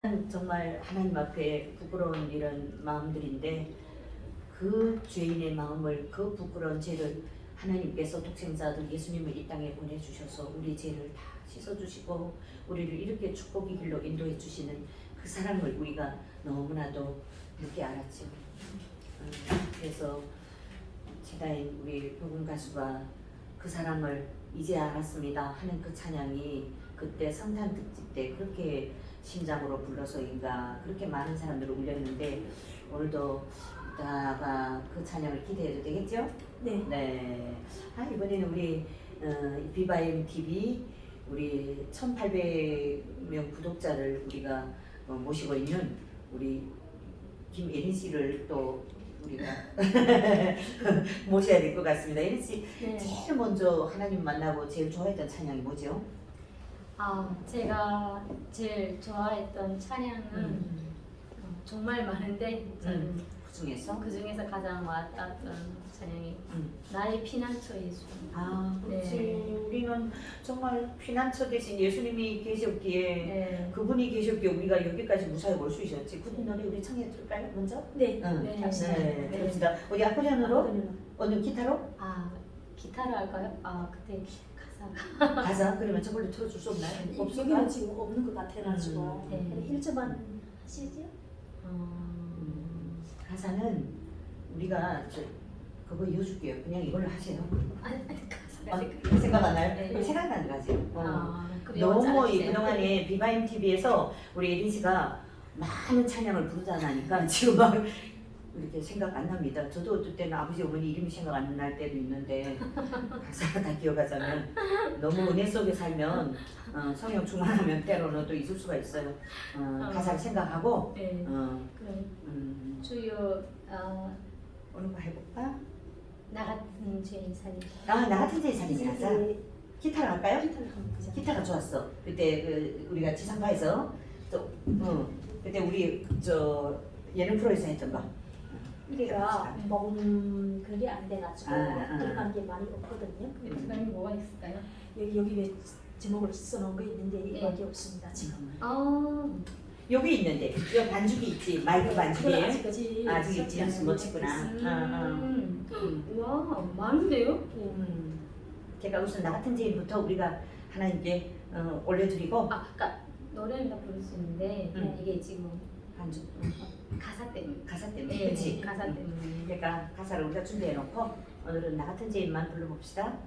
정말 하나님 앞에 부끄러운 이런 마음들인데 그 죄인의 마음을 그 부끄러운 죄를 하나님께서 독생자들 예수님을 이 땅에 보내주셔서 우리 죄를 다 씻어주시고 우리를 이렇게 축복의 길로 인도해 주시는 그 사랑을 우리가 너무나도 늦게 알았죠. 음, 그래서 제다인 우리 복음 가수가 그 사랑을 이제 알았습니다 하는 그 찬양이 그때 성탄 특집 때 그렇게 심장으로 불러서인가 그렇게 많은 사람들을 울렸는데 오늘도 이따가 그 찬양을 기대해도 되겠죠? 네. 네. 아 이번에는 우리 어, 비바임 TV 우리 1,800명 구독자를 우리가 어, 모시고 있는 우리 김예린 씨를 또 우리가 모셔야 될 것 같습니다. 예린 씨 네. 제일 먼저 하나님 만나고 제일 좋아했던 찬양이 뭐죠? 아, 제가 제일 좋아했던 찬양은 음. 어, 정말 많은데 음. 그 중에서 그 중에서 가장 와닿았던 찬양이 음. 나의 피난처 예수. 아 그렇지 네. 우리는 정말 피난처 대신 예수님이 계셨기에 네. 그분이 계셨기에 우리가 여기까지 무사히 올 수 있었지 그 노래 우리 청해 들을까요 먼저? 네. 응. 네. 네, 네. 들읍시다 어디 아코디언으로? 어느 기타로? 아, 기타로 할까요? 아, 그때 가사 그러면 저걸로 틀어줄 수 없나요? 없을까? 여기는 지금 없는 것 같아가지고 음. 네. 1점만 하시죠? 음, 가사는 우리가 저 그거 이어줄게요 그냥 이걸로 하세요 아니, 아니 가사가 아, 생각 안 나요? 네. 그럼 생각나는 거지 어. 아, 너무 이. 그동안에 비바임 TV에서 우리 예린 씨가 많은 찬양을 부르잖아니까 지금 막 이렇게 생각 안 납니다. 저도 어떨 때는 아버지 어머니 이름이 생각 안 날 때도 있는데 가사가 다 기억하자면 너무 은혜 속에 살면 어, 성령 충만하면 때로는 또 있을 수가 있어요. 어, 어. 가사를 생각하고 네. 어, 그럼 음, 주요 어, 어느 거 해볼까? 나 같은 죄인 살리. 아, 나 같은 제 사진이 가자. 네. 기타를 할까요? 기타가 좋았어. 그때 그 우리가 지상파에서 또 어, 그때 우리 저 예능 프로에서 했던 거. 우리가 먹는 그게 안 돼가지고 아, 아. 들어간 게 많이 없거든요. 그다음에 뭐가 있을까요? 여기 여기 왜 제목을 써놓은 거 있는데 네. 이거밖에 없습니다 지금. 아, 여기 있는데 여기 반죽이 있지 마이크 반죽이 그건 아직까지 아직 있지 않은 못것 찍구나. 같아서. 음. 음. 와, 많은데요? 음. 제가 우선 나 같은 제일부터 우리가 하나님께 어, 올려드리고 아, 그러니까 노래는 다 부를 수 있는데 음. 이게 지금 반죽 음, 가사 때문에. 때문에 네, 그렇지 가사 음. 때문에. 그러니까 가사를 우리가 준비해놓고 오늘은 나 같은 제일만 불러봅시다.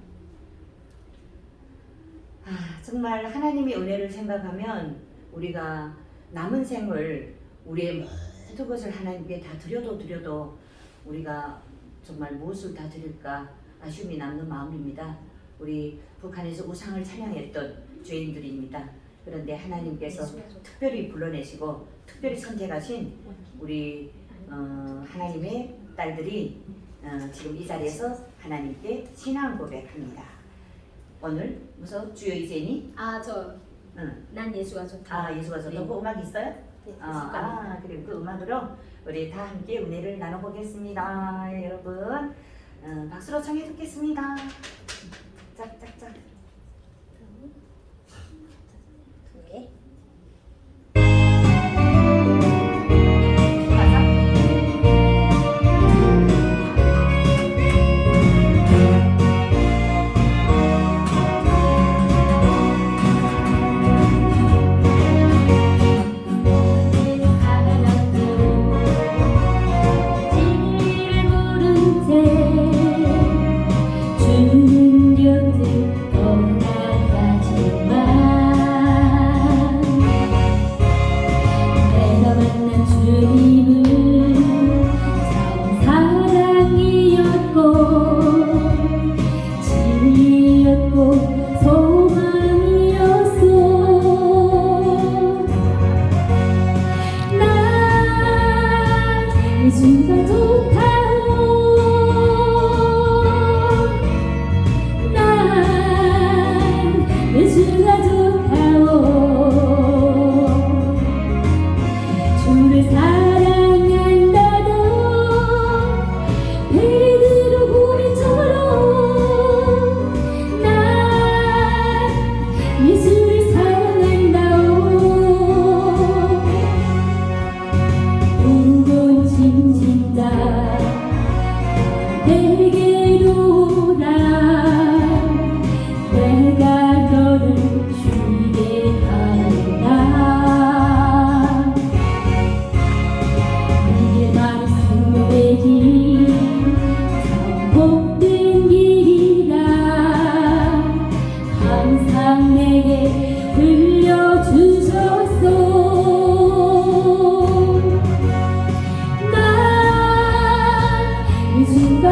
아, 정말 하나님의 은혜를 생각하면 우리가 남은 생을 우리의 모든 것을 하나님께 다 드려도 드려도 우리가 정말 무엇을 다 드릴까 아쉬움이 남는 마음입니다. 우리 북한에서 우상을 찬양했던 죄인들입니다. 그런데 하나님께서 특별히 불러내시고 특별히 선택하신 우리 어, 하나님의 딸들이 어, 지금 이 자리에서 하나님께 신앙 고백합니다. 오늘 무슨 주여 이제니? 아, 저, 응. 난 예수가 좋다. 아 예수가 좋다. 네. 그 음악 있어요? 네, 아, 아 그리고 그 음악으로 우리 다 함께 은혜를 나눠보겠습니다. 여러분 어, 박수로 청해 듣겠습니다. 짝짝짝.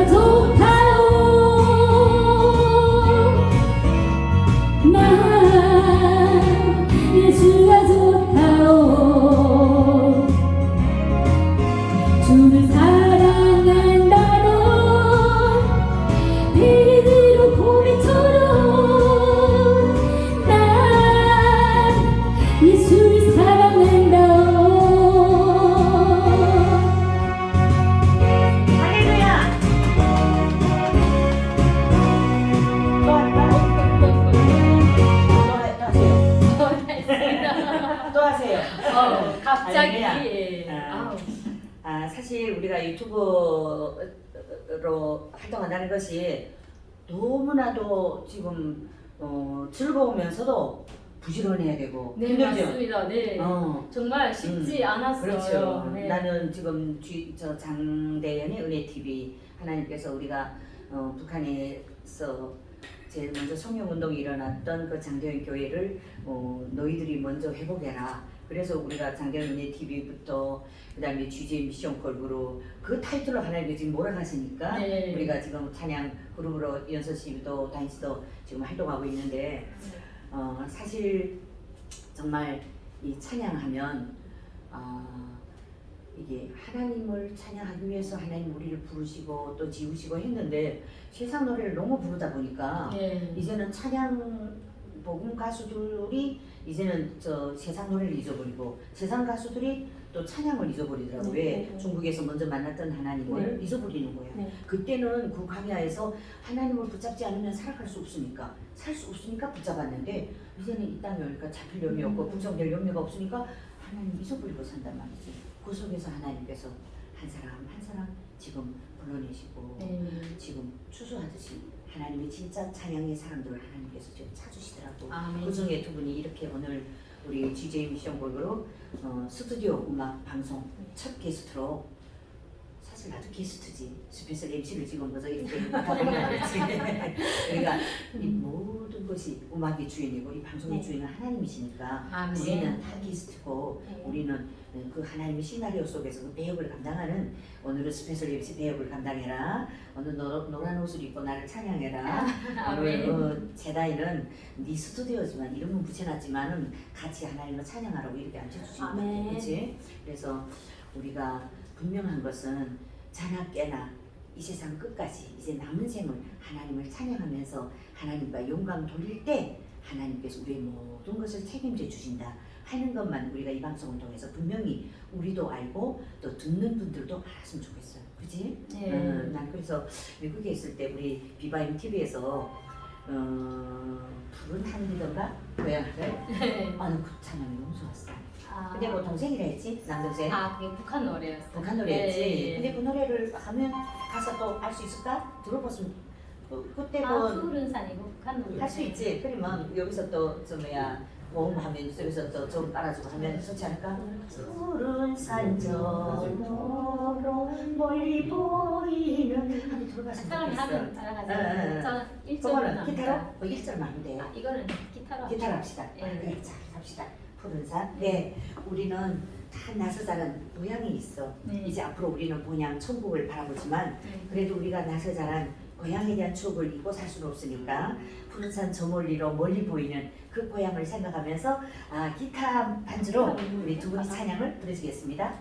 走。 활동한다는 것이 너무나도 지금 어, 즐거우면서도 부지런해야 되고 네 힘들죠. 맞습니다. 네. 어, 정말 쉽지 음, 않았어요. 그렇죠. 네. 나는 지금 쥐, 저 장대연의 은혜 TV 하나님께서 우리가 어, 북한에서 제일 먼저 성령 운동이 일어났던 그 장대연 교회를 어, 너희들이 먼저 회복해라. 그래서 우리가 은혜 TV부터 그다음에 GJ 미션 걸그룹 그 타이틀로 하나님께 지금 몰아가시니까 네. 우리가 지금 찬양 그룹으로 연서 씨도 다인 씨도 지금 활동하고 있는데 어, 사실 정말 이 찬양하면 어, 이게 하나님을 찬양하기 위해서 하나님 우리를 부르시고 또 지으시고 했는데 세상 노래를 너무 부르다 보니까 네. 이제는 찬양 복음 가수들이 이제는 저 세상 노래를 잊어버리고 세상 가수들이 또 찬양을 잊어버리더라고요. 네, 왜? 네, 네. 중국에서 먼저 만났던 하나님을 잊어버리는 거예요. 네. 그때는 그 광야에서 하나님을 붙잡지 않으면 살아갈 수 없으니까 살 수 없으니까 붙잡았는데 이제는 이 땅에 오니까 잡힐 염이 없고 음. 붙잡될 염려가 없으니까 하나님 잊어버리고 산단 말이지. 그 속에서 하나님께서 한 사람 한 사람 지금 불러내시고 네. 지금 추수하듯이 하나님이 진짜 찬양의 사람들을 하나님께서 지금 찾으시더라고. 아멘. 그 중에 두 분이 이렇게 오늘 우리 GJ 미션 볼그로 어, 스튜디오 음악 방송 첫 게스트로 나도 게스트지 스페셜 MC를 지금 먼저 이렇게 거지 우리가 이 모든 것이 음악의 주인이고 이 방송의 네. 주인은 하나님이시니까 아멘. 우리는 다 게스트고 네. 우리는 그 하나님의 시나리오 속에서 그 배역을 감당하는 오늘은 스페셜 MC 배역을 감당해라 오늘 노, 노란 옷을 입고 나를 찬양해라 오늘 아멘. 어, 제다이는 네 스튜디오지만 이름은 붙여놨지만은 같이 하나님을 찬양하라고 이렇게 앉혀주신 것 같아요 아멘. 그렇지? 그래서 우리가 분명한 것은 자나 깨나 이 세상 끝까지 이제 남은 생을 하나님을 찬양하면서 하나님과 영광 돌릴 때 하나님께서 우리의 모든 것을 책임져 주신다 하는 것만 우리가 이 방송을 통해서 분명히 우리도 알고 또 듣는 분들도 알았으면 좋겠어요. 그지? 네. 음, 난 그래서 미국에 있을 때 우리 비바임 TV에서 어, 푸른 하늘이던가 고향을 네. 아는 그 찬양이 너무 좋았어. 아. 근데 뭐 동생이라 했지 남동생 아 그게 북한 노래였어요. 북한 노래였지. 네. 근데 그 노래를 하면 가사 또알 수 있을까? 들어봤으면 그, 그때 아 뭐 푸른 산이고 북한 노래. 할 수 있지. 그러면 여기서 또 저 뭐야 보험하면 여기서 또 좀 깔아주고 하면 좋지 않을까? 푸른 산저로 멀리 보이는 한번 들어봤으면 사람이 좋겠어. 하면 따라가죠. 응, 응, 응. 저는 그거는 1절만 기타로? 뭐 1절만 하면 돼. 아 이거는 기타로. 기타로 합시다. 예. 아, 그래, 자, 합시다. 푸른 산. 네, 우리는 다 나서자란 고향이 있어. 네. 이제 앞으로 우리는 본향 천국을 바라보지만 네. 그래도 우리가 나서 자란 고향에 대한 추억을 잊고 살 수는 없으니까 푸른 산 저 멀리로 멀리 보이는 그 고향을 생각하면서 아, 기타 반주로 우리 두 분이 찬양을 부르시겠습니다.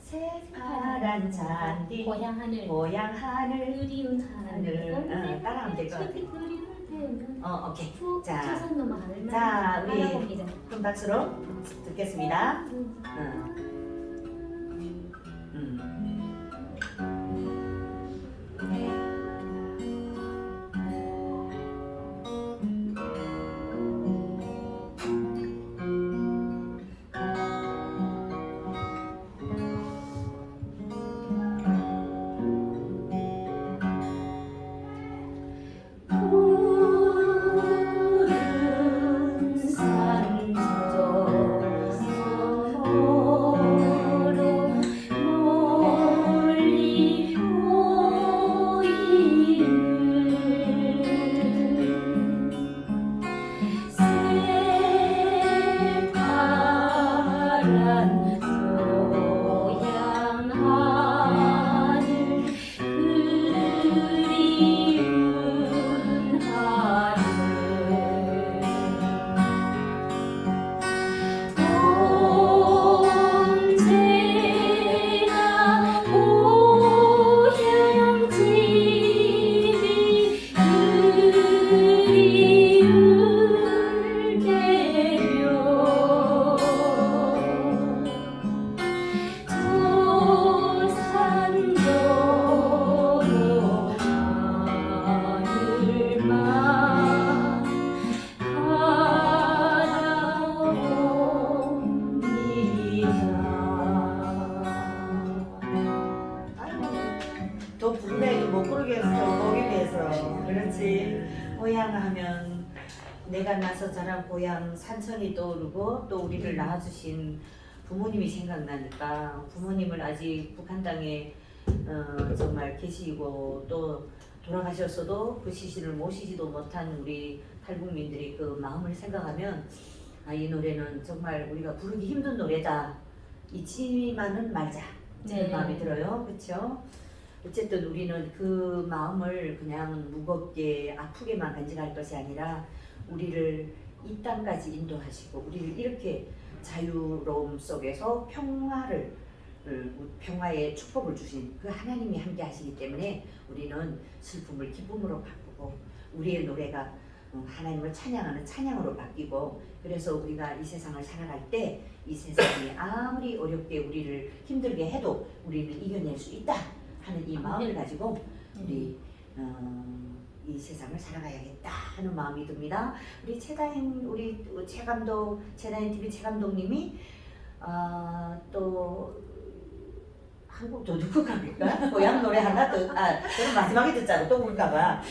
새파란 잔디 고향 하늘. 고향 하늘 그리운 하늘. 응, 따라하면 될것 같아. 같아. 어 오케이 자, 자, 우리. 큰 박수로 듣겠습니다. 응. 가 나서 자란 고향 산천이 떠오르고 또 우리를 낳아주신 부모님이 생각나니까 부모님을 아직 북한 땅에 어, 정말 계시고 또 돌아가셨어도 그 시신을 모시지도 못한 우리 탈북민들의 그 마음을 생각하면 아, 이 노래는 정말 우리가 부르기 힘든 노래다. 잊지만은 말자. 제 네. 마음이 들어요. 그렇죠? 어쨌든 우리는 그 마음을 그냥 무겁게 아프게만 간직할 것이 아니라 우리를 이 땅까지 인도하시고 우리를 이렇게 자유로움 속에서 평화를 음, 평화의 축복을 주신 그 하나님이 함께 하시기 때문에 우리는 슬픔을 기쁨으로 바꾸고 우리의 노래가 어, 하나님을 찬양하는 찬양으로 바뀌고 그래서 우리가 이 세상을 살아갈 때 이 세상이 아무리 어렵게 우리를 힘들게 해도 우리는 이겨낼 수 있다 하는 이 마음을 가지고 우리 어, 이 세상을 살아가야겠다 하는 마음이 듭니다. 우리 최다인 우리 최 감독 최다인 TV 최 감독님이 아, 또 한국 더 듣고 갑니까? 고향 노래 하나 더, 아, 마지막에 듣자고 또 볼까봐.